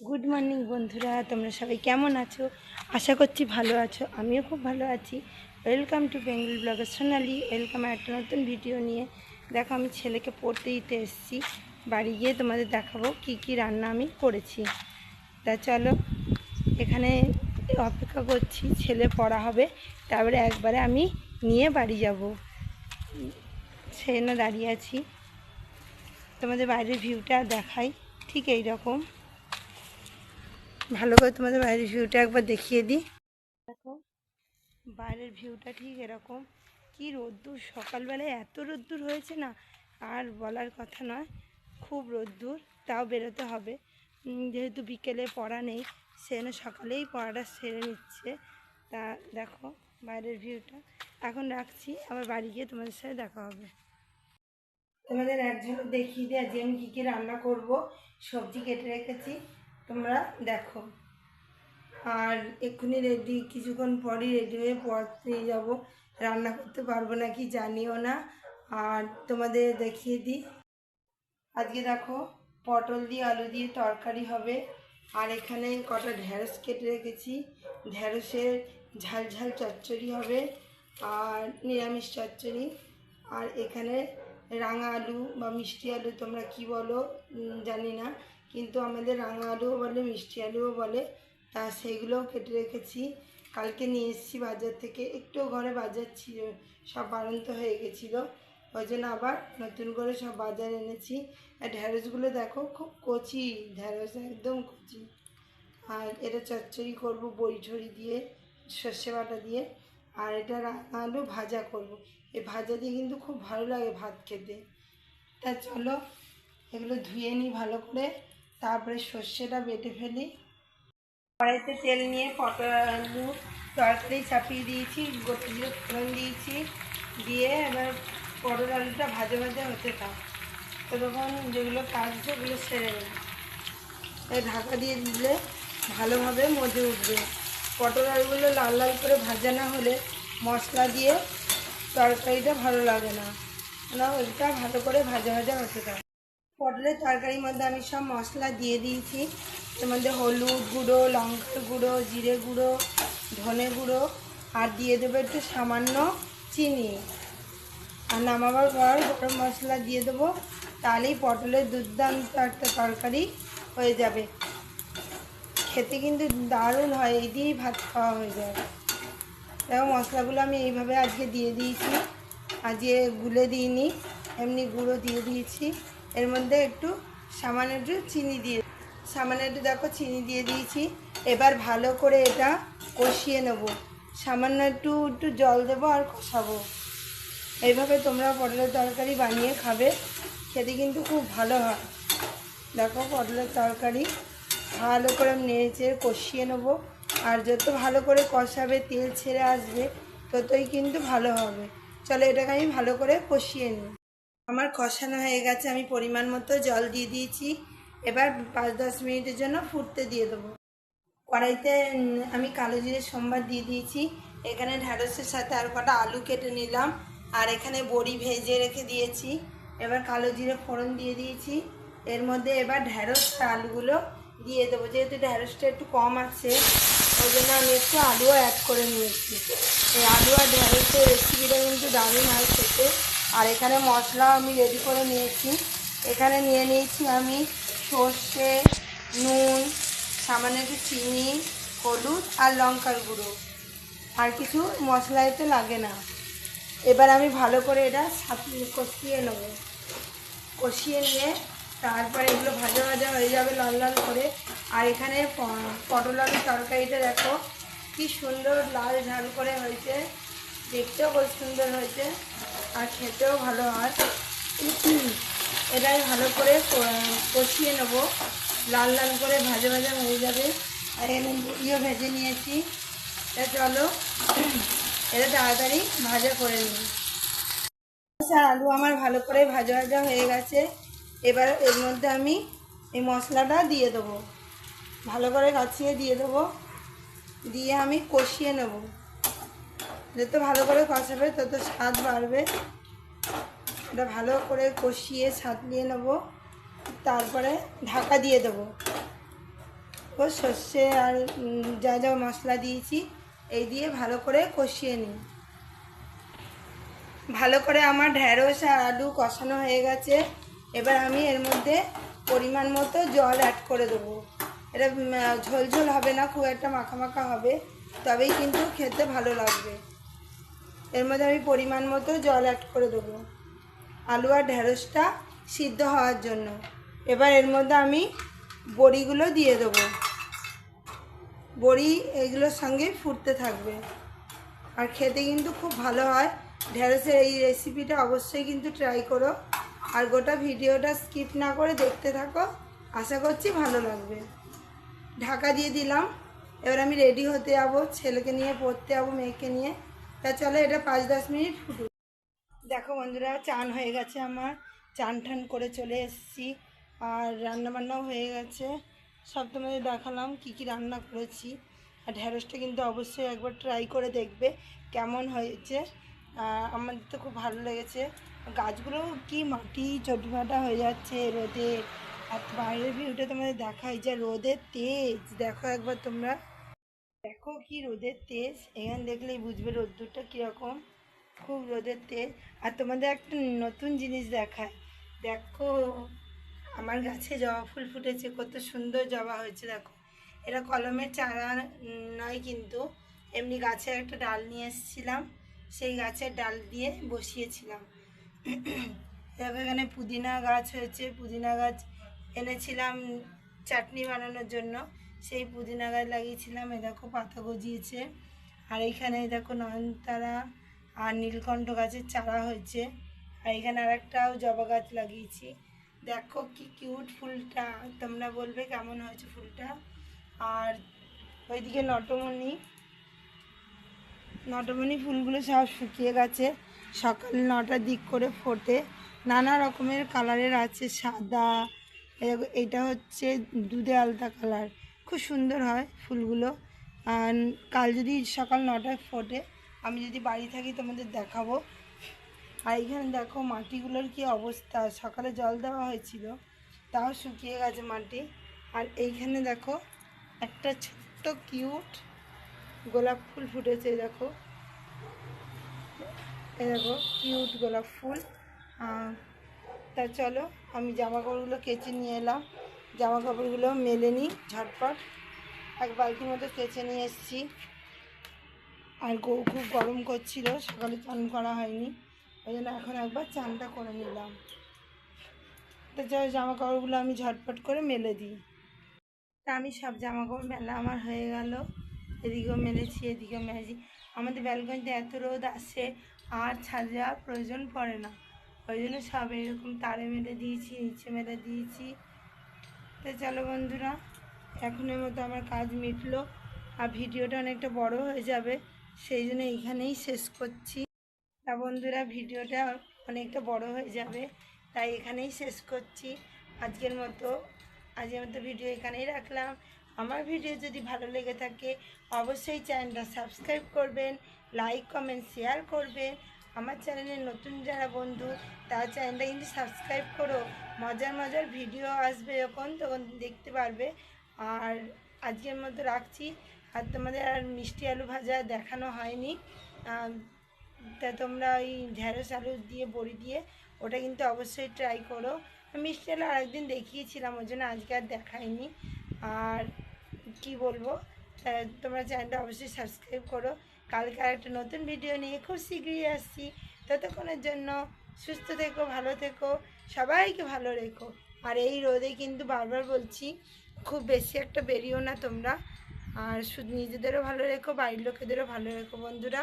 Good morning বন্ধুরা। তোমরা সবাই কেমন আছো? আশা করছি ভালো আছো। আমিও খুব ভালো আছি। Welcome to Bengal blogger Sonali welcome একটা নতুন ভিডিও নিয়ে। দেখো, আমি ছেলেকে পড়তে দিতে এসেছি। বাড়ি গিয়ে তোমাদের দেখাবো কি কি রান্না আমি করেছি। তা চলো, এখানে অপেক্ষা করছি, ছেলে পড়া হবে। তারপরে একবারে আমি নিয়ে বাড়ি যাব। সেই জন্য দাঁড়িয়ে আছি। তোমাদের বাইরের ভিউটা দেখাই। ঠিক এই রকম ভালো করে তোমাদের বাইরের ভিউটা একবার দেখিয়ে দিই। দেখো, বাইরের ভিউটা ঠিক এরকম। কি রোদ্দুর? সকালবেলায় এত রোদ্দুর হয়েছে না? আর বলার কথা নয়, খুব রোদ্দুর, তাও বেরোতে হবে। যেহেতু বিকেলে পড়া নেই সেজন্য সকালেই পড়াটা সেরে নিচ্ছে। তা দেখো, বাইরের ভিউটা এখন রাখছি, আবার বাড়ি গিয়ে তোমাদের সাথে দেখা হবে। তোমাদের এক ঝলক দেখিয়ে দিই আজকে আমি কী কী রান্না করব, সবজি কেটে রেখেছি। তোমরা দেখো। আর এক্ষুনি রেডি কিছুক্ষণ পরই রেডি হয়ে পড়তে যাব। রান্না করতে পারব না কি জানিও না। আর তোমাদের দেখিয়ে দিই। আজকে দেখো, পটল দিয়ে আলু দিয়ে তরকারি হবে। আর এখানে কটা ঢ্যাঁড়স কেটে রেখেছি। ঢ্যাঁড়সের ঝাল ঝাল চচ্চড়ি হবে। আর নিরামিষ চচ্চড়ি। আর এখানে রাঙা আলু বা মিষ্টি আলু তোমরা কি বলো? জানি না। কিন্তু আমাদের রাঙা আলুও বলে, মিষ্টি আলুও বলে। তা সেইগুলোও কেটে রেখেছি। কালকে নিয়ে এসেছি বাজার থেকে। একটু ঘরে বাজার ছিল, সব বাড়ন্ত হয়ে গেছিল। ওই জন্য আবার নতুন করে সব বাজার এনেছি। আর ঢ্যাঁড়সগুলো দেখো, খুব কচি। ঢ্যাঁড়স একদম কচি। আর এটা চচ্চড়ি করব বড়ি ঠড়ি দিয়ে, সর্ষে বাটা দিয়ে। আর এটা আলু ভাজা করব। এই ভাজা দিয়ে কিন্তু খুব ভালো লাগে ভাত খেতে। তা চলো, এগুলো ধুয়ে নিই ভালো করে, তারপরে সর্ষেটা বেটে ফেলি। কড়াইতে তেল নিয়ে পটল আলু তরকারি চাপিয়ে দিয়েছি গোটা জিরে ফোড়ন দিয়েছি, দিয়ে এবার পটল আলুটা ভাজা ভাজা হতে থাক। ততক্ষণ যেগুলো কাজ ওগুলো সেরে নেব। এই ঢাকা দিয়ে দিলে ভালোভাবে মজে উঠবে। পটল আলুগুলো লাল লাল করে ভাজা না হলে মশলা দিয়ে তরকারিটা ভালো লাগে না। না, ওইটা ভালো করে ভাজা ভাজা হতে থাকে পটলের তরকারির মধ্যে আমি সব মশলা দিয়ে দিয়েছি। এর মধ্যে হলুদ গুঁড়ো, লঙ্কার গুঁড়ো, জিরে গুঁড়ো, ধনে গুঁড়ো, আর দিয়ে দেবো একটু সামান্য চিনি। আর নামাবার পর গরম মশলা দিয়ে দেবো, তাহলেই পটলের দুর্দান্ত একটা তরকারি হয়ে যাবে। খেতে কিন্তু দারুণ হয়, এই দিয়েই ভাত খাওয়া হয়ে যায়। দেখো মশলাগুলো আমি এইভাবে আজকে দিয়ে দিয়েছি। আজকে গুলে দিইনি, এমনি গুঁড়ো দিয়ে দিয়েছি। এর মধ্যে একটু সামান্য একটু চিনি দিয়ে সামান্য একটু দেখো চিনি দিয়ে দিয়েছি। এবার ভালো করে এটা কষিয়ে নেব। সামান্য একটু একটু জল দেবো আর কষাবো। এইভাবে তোমরা পটলের তরকারি বানিয়ে খাবে। খেতে কিন্তু খুব ভালো হয়। দেখো পটলের তরকারি ভালো করে নেড়েচে কষিয়ে নেব। আর যত ভালো করে কষাবে, তেল ছেড়ে আসবে, ততই কিন্তু ভালো হবে। চলো এটাকে আমি ভালো করে কষিয়ে নিই। আমার কষানো হয়ে গেছে, আমি পরিমাণ মতো জল দিয়ে দিয়েছি। এবার পাঁচ দশ মিনিটের জন্য ফুটতে দিয়ে দেবো। কড়াইতে আমি কালো জিরে সোমবার দিয়ে দিয়েছি। এখানে ঢ্যাঁড়সের সাথে আর কটা আলু কেটে নিলাম। আর এখানে বড়ি ভেজে রেখে দিয়েছি। এবার কালো জিরে ফোড়ন দিয়ে দিয়েছি। এর মধ্যে এবার ঢ্যাঁড়স আলুগুলো দিয়ে দেবো। যেহেতু ঢ্যাঁড়সটা একটু কম আছে ওই জন্য আমি একটু আলুও অ্যাড করে নিয়েছি। এই আলু আর ঢ্যাঁড়সের রেসিপিটা কিন্তু দারুণ হয় খেতে। আর এখানে মশলা আমি রেডি করে নিয়েছি। এখানে নিয়ে নিয়েছি আমি সর্ষে, নুন, সামান্য একটু চিনি, হলুদ আর লঙ্কার গুঁড়ো। আর কিছু মশলা এতে লাগে না। এবার আমি ভালো করে এটা কষিয়ে নেব। কষিয়ে নিয়ে তারপরে এগুলো ভাজা ভাজা হয়ে যাবে লাল লাল করে। আর এখানে পটল আলুর তরকারিটা দেখো, কি সুন্দর লাল ঝাল করে হয়েছে। দেখতেও খুব সুন্দর হয়েছে, আর খেতেও ভালো হয়। এটাই ভালো করে কষিয়ে নেব। লাল লাল করে ভাজা ভাজা হয়ে যাবে। আর এখানে মুড়িও ভেজে নিয়েছি। তা চলো, এটা তাড়াতাড়ি ভাজা করে নিই। আর আলু আমার ভালো করে ভাজা ভাজা হয়ে গেছে। এবার এর মধ্যে আমি এই মশলাটা দিয়ে দেবো। ভালো করে কাছিয়ে দিয়ে দেবো। দিয়ে আমি কষিয়ে নেব। যত ভালো করে কষাবে তত স্বাদ বাড়বে। এটা ভালো করে কষিয়ে স্বাদ সাঁতলিয়ে নেব। তারপরে ঢাকা দিয়ে দেবো। ও সর্ষে আর যা যা মশলা দিয়েছি, এই দিয়ে ভালো করে কষিয়ে নিই। ভালো করে আমার ঢ্যাঁড়স আর আলু কষানো হয়ে গেছে। এবার আমি এর মধ্যে পরিমাণ মতো জল অ্যাড করে দেবো। এটা উম, আহ, ঝোল ঝোল হবে না খুব একটা মাখা হবে তবেই কিন্তু খেতে ভালো লাগবে। এর মধ্যে আমি পরিমাণ মতো জল অ্যাড করে দেবো। আলু আর ঢ্যাঁড়সটা সিদ্ধ হওয়ার জন্য। এবার এর মধ্যে আমি বড়িগুলো দিয়ে দেবো। বড়ি এগুলোর সঙ্গে ফুটতে থাকবে। আর খেতে কিন্তু খুব ভালো হয়। ঢেঁড়সের এই রেসিপিটা অবশ্যই কিন্তু ট্রাই করো। আর গোটা ভিডিওটা স্কিপ না করে দেখতে থাকো। আশা করছি ভালো লাগবে। ঢাকা দিয়ে দিলাম। এবার আমি রেডি হতে যাব, ছেলেকে নিয়ে, পড়তে যাব, মেয়েকে নিয়ে। তা চলো এটা পাঁচ দশ মিনিট ফুটুক। দেখো বন্ধুরা, চান হয়ে গেছে আমার। চান টান করে চলে এসেছি। আর রান্নাবান্নাও হয়ে গেছে। সব তোমাদের দেখালাম কি কি রান্না করেছি। আর ঢ্যাঁড়সটা কিন্তু অবশ্যই একবার ট্রাই করে দেখবে কেমন হয়েছে। আমাদের তো খুব ভালো লেগেছে। গাছগুলো কি মাটি চটিমাটা হয়ে যাচ্ছে রোদে। আর বাইরের ভিউটা তোমাদের দেখাই, যে রোদের তেজ। দেখো একবার তোমরা। দেখো কি রোদের তেজ। এখানে দেখলেই বুঝবে রোদ্দুরটা কীরকম। খুব রোদের তেজ। আর তোমাদের একটা নতুন জিনিস দেখায় দেখো, আমার গাছে জবা ফুল ফুটেছে, কত সুন্দর জবা হয়েছে, দেখো। এটা কলমের চারা নয় কিন্তু, এমনি গাছে একটা ডাল নিয়ে এসেছিলাম। সেই গাছের ডাল দিয়ে বসিয়েছিলাম। দেখো এখানে পুদিনা গাছ হয়েছে। পুদিনা গাছ এনেছিলাম চাটনি বানানোর জন্য। সেই পুদিনা গাছ লাগিয়েছিলাম এ দেখো পাতা গজিয়েছে। আর এইখানে দেখো নয়নতারা আর নীলকণ্ঠ গাছের চারা হয়েছে। আর এখানে আর একটাও জবা গাছ লাগিয়েছি। দেখো কি কিউট ফুলটা, তোমরা বলবে কেমন হয়েছে ফুলটা। আর ওইদিকে নটমণি নটমণি ফুলগুলো সব শুকিয়ে গেছে। সকাল নটার দিক করে ফোটে। নানা রকমের কালারের আছে, সাদা এটা হচ্ছে দুধে আলতা কালার খুব সুন্দর হয় ফুলগুলো। আর কাল যদি সকাল নটায় ফোটে, আমি যদি বাড়ি থাকি তোমাদের দেখাবো। আর এইখানে দেখো মাটিগুলোর কি অবস্থা। সকালে জল দেওয়া হয়েছিল, তাও শুকিয়ে গেছে মাটি। আর এইখানে দেখো একটা ছোট্ট কিউট গোলাপ ফুল ফুটেছে দেখো। এই দেখো, কিউট গোলাপ ফুল। তা চলো, আমি জামা কাপড়গুলো কেচে নিয়ে এলাম। জামা কাপড়গুলো মেলে নিই ঝটপট। এক বালতির মতো কেচে নিয়ে এসেছি। আর গৌ খুব গরম করছিল, সকালে চান করা হয়নি। ওই জন্য এখন একবার চানটা করে নিলাম। তা যাই জামা কাপড়গুলো আমি ঝটপট করে মেলে দিই। তা আমি সব জামা কাপড় মেলা আমার হয়ে গেল। এদিকেও মেলেছি এদিকেও মেলেছি। আমাদের ব্যালকনিতে এত রোদ আসে, আর ছাদে প্রয়োজন পড়ে না। ওই জন্য সব এরকম তারে মেলে দিয়েছি, নিচে মেলে দিয়েছি। তো চলো বন্ধুরা, এখনের মতো আমার কাজ মিটলো আর ভিডিওটা অনেকটা বড় হয়ে যাবে, সেই জন্য এইখানেই শেষ করছি। তা বন্ধুরা, ভিডিওটা অনেকটা বড় হয়ে যাবে, তাই এখানেই শেষ করছি। আজকের মতো আজকের মতো ভিডিও এখানেই রাখলাম। আমার ভিডিও যদি ভালো লেগে থাকে, অবশ্যই চ্যানেলটা সাবস্ক্রাইব করবেন, লাইক, কমেন্ট, শেয়ার করবেন। আমার চ্যানেলে নতুন যারা বন্ধু, তার চ্যানেলটা কিন্তু সাবস্ক্রাইব করো। মজার মজার ভিডিও আসবে যখন, তখন দেখতে পারবে। আর আজকের মতো রাখছি। আর তোমাদের আর মিষ্টি আলু ভাজা দেখানো হয়নি। তা তোমরা ওই ঢেঁড়স আলু দিয়ে, বড়ি দিয়ে, ওটা কিন্তু অবশ্যই ট্রাই করো। মিষ্টি আলু আরেকদিন দেখিয়েছিলাম, ওই জন্য আজকে আর দেখাইনি। আর কি বলব? তোমরা চ্যানেলটা অবশ্যই সাবস্ক্রাইব করো। কালকে একটা নতুন ভিডিও নিয়ে খুব শীঘ্রই আসছি। ততক্ষণের জন্য সুস্থ থেকো, ভালো থেকো, সবাইকে ভালো রেখো। আর এই রোদে কিন্তু বারবার বলছি, খুব বেশি একটা বেরিও না তোমরা। আর শুধু নিজেদেরও ভালো রেখো, বাড়ির লোকেদেরও ভালো রেখো বন্ধুরা।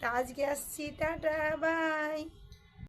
তা আজকে আসছি, টাটা, বাই।